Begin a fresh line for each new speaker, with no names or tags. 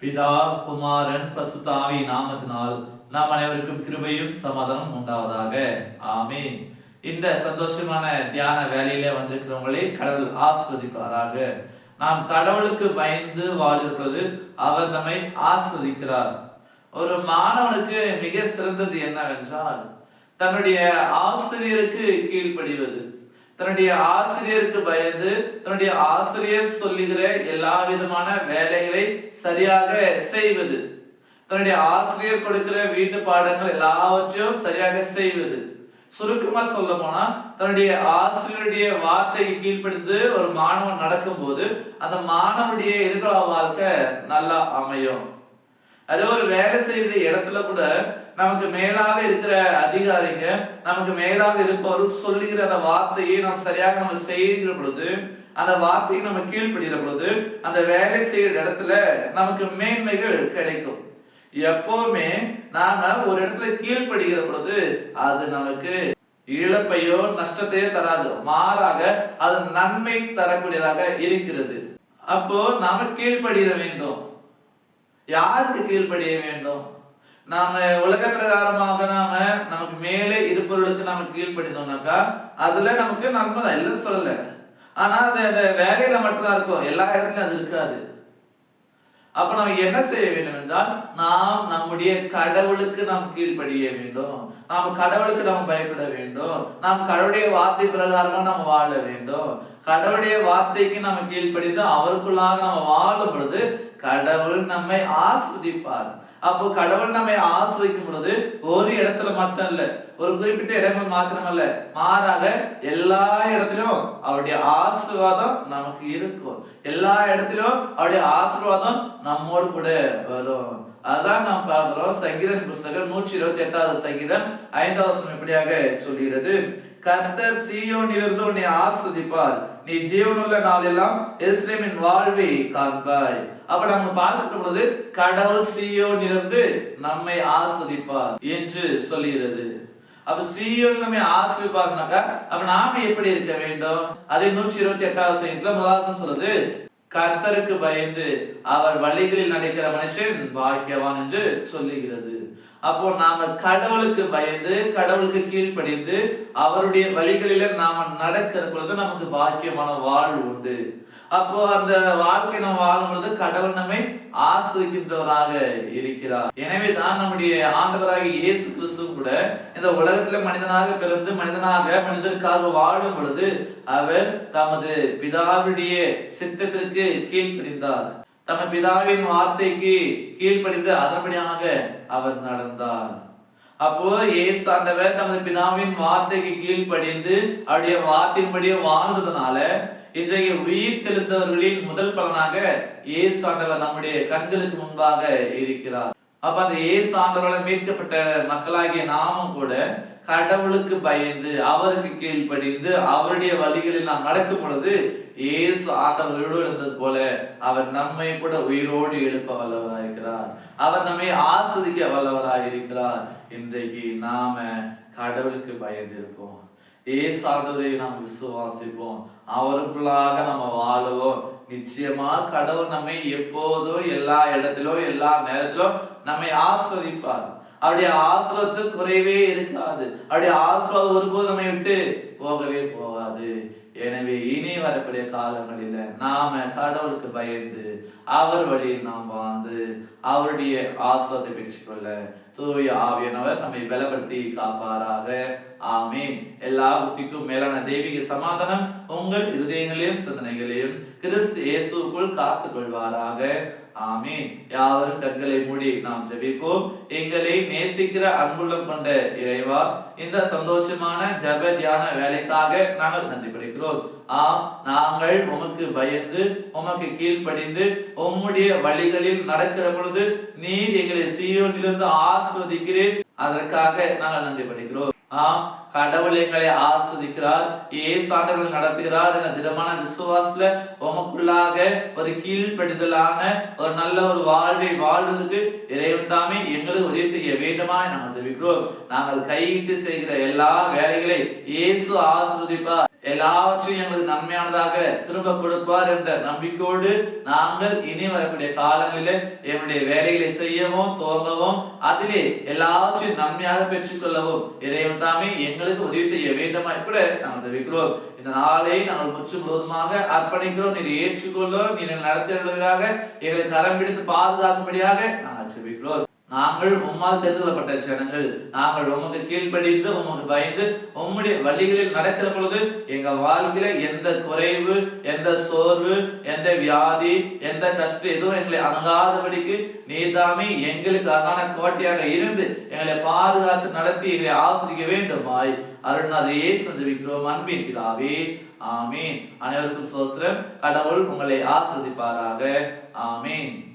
பிதா குமாரன் பசுதாவி நாமத்தினால் நாம் அனைவருக்கும் கிருபையும் சமாதானம் உண்டாவதாக. ஆமீன். இந்த சந்தோஷமான தியான வேலையில வந்திருக்கிறவங்களை கடவுள் ஆஸ்வதிப்பாராக நாம் கடவுளுக்கு பயந்து வாழ்கிறது அவர் நம்மை ஆஸ்வதிக்கிறார் ஒரு மாணவனுக்கு மிக சிறந்தது என்னவென்றால் தன்னுடைய ஆசிரியருக்கு கீழ்ப்படிவது. தன்னுடைய ஆசிரியருக்கு பயந்து தன்னுடைய ஆசிரியர் சொல்லுகிற எல்லா விதமான வேலைகளை சரியாக செய்வது. தன்னுடைய ஆசிரியர் கொடுக்கிற வீட்டு பாடங்கள் எல்லாவற்றையும் சரியாக செய்வது. சுருக்கமா சொல்ல போனா தன்னுடைய ஆசிரியருடைய வார்த்தைக்கு கீழ்ப்படுத்து ஒரு மாணவன் நடக்கும்போது அந்த மாணவனுடைய எதிர்கால வாழ்க்கை நல்லா அமையும். அதே ஒரு வேலை செய்யற இடத்துல கூட நமக்கு மேலாக இருக்கிற அதிகாரிங்க நமக்கு மேலாக இருப்பவர்கள் சொல்லுகிற அந்த வார்த்தையை நாம் சரியாக நம்ம செய்கிற பொழுது அந்த வார்த்தையை நம்ம கீழ்ப்படுகிற பொழுது அந்த வேலை செய்யற இடத்துல நமக்கு மேன்மைகள் கிடைக்கும். எப்பவுமே நாம ஒரு இடத்துல கீழ்ப்படுகிற பொழுது அது நமக்கு இழப்பையோ நஷ்டத்தையோ தராது. மாறாக அது நன்மை தரக்கூடியதாக இருக்கிறது. அப்போ நாம கீழ்ப்படிய வேண்டும். யாருக்கு கீழ்ப்படிய வேண்டும்? நாம உலக பிரகாரமாக நாம நமக்கு மேலே இருப்பவர்களுக்கு நாம கீழ்ப்படிந்தோம்னாக்கா அதுல நமக்கு நன்மை தான். இல்லைன்னு சொல்லல. ஆனா அது அந்த வேலையில மட்டும்தான் இருக்கும். எல்லா இடத்துலயும் அது இருக்காது. அப்ப நம்ம என்ன செய்ய வேண்டும் என்றால் நாம் நம்முடைய கடவுளுக்கு நாம் கீழ்ப்படிய வேண்டும். நாம் கடவுளுக்கு நாம் பயப்பட வேண்டும். நாம் கடவுளுடைய வார்த்தை பிரகாரமா நாம் வாழ வேண்டும். கடவுளுடைய வார்த்தைக்கு நாம் கீழ்ப்படிந்து அவருக்குள்ளாக நாம் வாழும் பொழுது கடவுள் நம்மை ஆஸ்வதிப்பார். அப்போ கடவுள் நம்மை ஆஸ்வதிக்கும் பொழுது ஒரு இடத்துல மட்டும் இல்ல ஒரு குறிப்பிட்ட இடங்கள் மாத்திரமல்ல மாறாக எல்லா இடத்திலும் அவருடைய ஆசீர்வாதம் நமக்கு இருக்கும். எல்லா இடத்திலும் அவருடைய ஆசீர்வாதம் நம்மோடு கூட வரும். அதான் நாம் பார்க்கிறோம் சங்கீதம் புஸ்தகம் நூற்றி இருபத்தி எட்டாவது சங்கீதம் ஐந்தாவது எப்படியாக இப்படியாக சொல்கிறது. கர்த்தர் சீயோனிலிருந்து உன்னை ஆஸ்வதிப்பார். நீ ஜீவனுள்ள நாளெல்லாம் எருசலேமின் வாழ்வை காண்பாய். அப்ப நம்ம பார்த்துட்டு பொழுது கடவுள் சீயோனிலிருந்து நம்மை ஆஸ்வதிப்பார் என்று சொல்லுகிறது அப்ப சீயோன் நம்மை ஆஸ்வதிப்பாருனாக்கா அப்ப நாம எப்படி இருக்க வேண்டும்? அதே நூற்றி இருபத்தி எட்டாவது சங்கீதத்துல முதலாசம் சொல்லுது கர்த்தருக்கு பயந்து அவர் வழிகளில் நடக்கிற மனுஷன் பாக்கியவான் என்று சொல்லுகிறது. அப்போ நாம கடவுளுக்கு பயந்து கடவுளுக்கு கீழ்ப்படிந்து அவருடைய வழிகளில நாம நடக்கிற பொழுது நமக்கு பாக்கியமான வாழ்வு உண்டு. அப்போ அந்த வாழ்க்கை நம்ம வாழும் பொழுது கடவுள் நம்மை ஆசிரிக்கின்றவராக இருக்கிறார். எனவே தான் நம்முடைய ஆண்டவராக இயேசு கிறிஸ்து கூட இந்த உலகத்துல மனிதனாக பிறந்து மனிதனாக மனிதருக்காக வாழும் பொழுது அவர் தமது பிதாவுடைய சித்தத்திற்கு கீழ்ப்படிந்தார். தம பிதாவின் வார்த்தைக்கு கீழ்ப்படிந்து அதன்படியாக அவர் நடந்தார். அப்போ ஏசு ஆண்டவர் தமது பிதாவின் வார்த்தைக்கு கீழ்ப்படிந்து அவருடைய வார்த்தையின்படியே வாழ்ந்ததுனால இன்றைய உயிர் தெளிந்தவர்களின் முதல் பலனாக ஏசு ஆண்டவர் நம்முடைய கண்களுக்கு முன்பாக இருக்கிறார். அப்ப அந்த ஏசு ஆண்டவரால் மீட்கப்பட்ட மக்களாகிய நாமும் கூட கடவுளுக்கு பயந்து அவருக்கு கீழ்ப்படிந்து அவருடைய வழிகளில் நாம் நடக்கும் பொழுது இயேசு ஆண்டவர் எழுந்தது போல அவர் நம்மை கூட உயிரோடு எழுப்ப வல்லவராயிருக்கிறார் அவர் நம்மை ஆசிரிக்க வல்லவராயிருக்கிறார் இன்றைக்கு நாம கடவுளுக்கு பயந்து இருப்போம். ஏசு ஆண்டவரை நாம் விசுவாசிப்போம். அவருக்குள்ளாக நம்ம வாழுவோம். நிச்சயமா கடவுள் நம்மை எப்போதும் எல்லா இடத்திலும் எல்லா நேரத்திலும் நம்மை ஆஸ்வதிப்பார். அவருடைய ஆசிரத்து குறைவே இருக்காது. அவருடைய ஆசிரம் ஒருபோது நம்மை விட்டு போகவே போகாது. எனவே இனி வரக்கூடிய காலங்களில நாம கடவுளுக்கு பயந்து அவர் வழியில் நாம் வாழ்ந்து அவருடைய ஆசிரத்தை பெற்றுக்கொள்ள தூய ஆவியானவர் நம்மை பலப்படுத்தி காப்பாராக. ஆமீன். எல்லா புத்திக்கும் மேலான தெய்வீக சமாதானம் உங்கள் இருதயங்களையும் சிந்தனைகளையும் கிறிஸ்து இயேசுக்குள் காத்துக் கொள்வாராக ஆமீன். யாவரும் கண்களை மூடி நாம் ஜெபிப்போம். எங்களை நேசிக்கிற அன்புள்ளம் கொண்ட இறைவா இந்த சந்தோஷமான ஜப தியான வேலைக்காக நாங்கள் நன்றி படைக்கிறோம். ஆம் நாங்கள் உமக்கு பயந்து உமக்கு கீழ்ப்படிந்து உம்முடைய வழிகளில் நடக்கிற பொழுது நீர் எங்களை சீயோனிலிருந்து ஆஸ்வதிக்கிறேன் அதற்காக நாங்கள் நன்றி படைக்கிறோம். ஆம் கடவுள் எங்களை ஆஸ்வதிக்கிறார் ஏசு ஆண்டவர்கள் நடத்துகிறார் என திடமான விசுவாசத்துல உமக்குள்ளாக ஒரு கீழ்ப்படுதலான ஒரு நல்ல ஒரு வாழ்வை வாழ்வதற்கு இறைவன் தாமே எங்களுக்கு உதவி செய்ய வேண்டுமா நாங்கள் ஜெபிக்கிறோம் நாங்கள் கையிட்டு செய்கிற எல்லா வேலைகளை இயேசு ஆசிர்வதிப்பார் எல்லாவற்றையும் எங்களுக்கு நன்மையானதாக திரும்ப கொடுப்பார் என்ற நம்பிக்கையோடு நாங்கள் இனி வரக்கூடிய காலங்களில் என்னுடைய வேலைகளை செய்யவும் துவங்கவும் அதிலே எல்லாவற்றையும் நன்மையாக பெற்றுக்கொள்ளவும் இறைவன் தாமே எங்களுக்கு உதவி செய்ய வேண்டுமா? கூட நாங்கள் ஜெபிக்கிறோம் இந்த நாளை நாங்கள் முற்று முழுவதுமாக அர்ப்பணிக்கிறோம். நீர் ஏற்றுக்கொள்ளும். நீர் நடத்திடுவதாக எங்களை கரம் பிடித்து பாதுகாக்கும்படியாக நாங்கள் ஜெபிக்கிறோம் நாங்கள் உம்மால் தெரிந்து ஜனங்கள். நாங்கள் உமக்கு கீழ்ப்படிந்து உமக்கு பயந்து உம்முடைய வழிகளில் நடக்கிற பொழுது எங்க வாழ்க்கையில எந்த குறைவு எந்த சோர்வு எந்த வியாதி எந்த கஷ்டம் எதுவும் எங்களை அணுகாதபடிக்கு நீதாமே எங்களுக்கு அரணான கோட்டையாக இருந்து எங்களை பாதுகாத்து நடத்தி எங்களை ஆசிரிக்க வேண்டுமாய். அருள்நாதையே சந்திக்கிறோம் அன்பின் பிதாவே. ஆமீன். அனைவருக்கும் சோசரம் கடவுள் உங்களை ஆசிர்வதிப்பாராக. ஆமீன்.